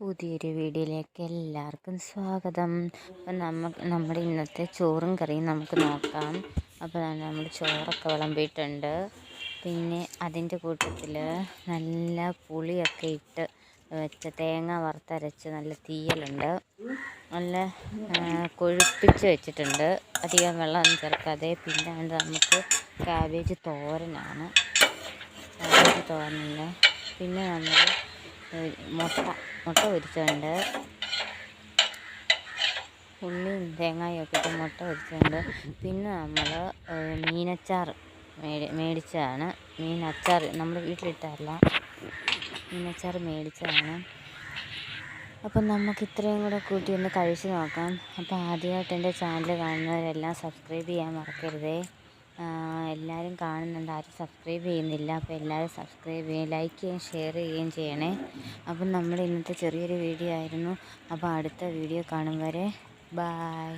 പുതിയൊരു വീഡിയോയിലേക്ക് എല്ലാവർക്കും സ്വാഗതം. അപ്പം നമുക്ക് നമ്മുടെ ഇന്നത്തെ ചോറും കറിയും നമുക്ക് നോക്കാം. അപ്പോൾ നമ്മൾ ചോറൊക്കെ വിളമ്പിയിട്ടുണ്ട്. പിന്നെ അതിന്റെ കൂട്ടത്തിൽ നല്ല പുളിയൊക്കെ ഇട്ട് വെച്ച തേങ്ങ വറുത്തരച്ച് നല്ല തീയലുണ്ട്. നല്ല കൊഴുപ്പിച്ച് വെച്ചിട്ടുണ്ട്. അധികം വെള്ളം ചേർക്കാതെ. പിന്നെ നമുക്ക് കാബേജ് തോരനാണ്. ക്യാബേജ് തോരനുണ്ട് പിന്നെ നമ്മൾ മുട്ട മുട്ട പൊരിച്ചതുണ്ട്. ഉള്ളിയും തേങ്ങയും ഒക്കെ ഇട്ട് മുട്ട പൊരിച്ചതുണ്ട്. പിന്നെ നമ്മൾ മീനച്ചാർ മേടി മേടിച്ചതാണ്. മീൻ അച്ചാർ നമ്മൾ വീട്ടിലിട്ടല്ല മീനച്ചാർ മേടിച്ചതാണ്. അപ്പം നമുക്ക് ഇത്രയും കൂടെ കൂട്ടി ഒന്ന് കഴിച്ച് നോക്കാം. അപ്പോൾ ആദ്യമായിട്ട് എന്റെ ചാനൽ കാണുന്നവരെല്ലാം സബ്സ്ക്രൈബ് ചെയ്യാൻ മറക്കരുതേ. എല്ലാവരും കാണുന്നുണ്ട്. ആരും സബ്സ്ക്രൈബ് ചെയ്യുന്നില്ല. അപ്പോൾ എല്ലാവരും സബ്സ്ക്രൈബ് ചെയ്യുകയും ലൈക്ക് ചെയ്യുകയും ഷെയർ ചെയ്യുകയും ചെയ്യണേ. അപ്പം നമ്മുടെ ഇന്നത്തെ ചെറിയൊരു വീഡിയോ ആയിരുന്നു. അപ്പോൾ അടുത്ത വീഡിയോ കാണും വരെ. ബായ്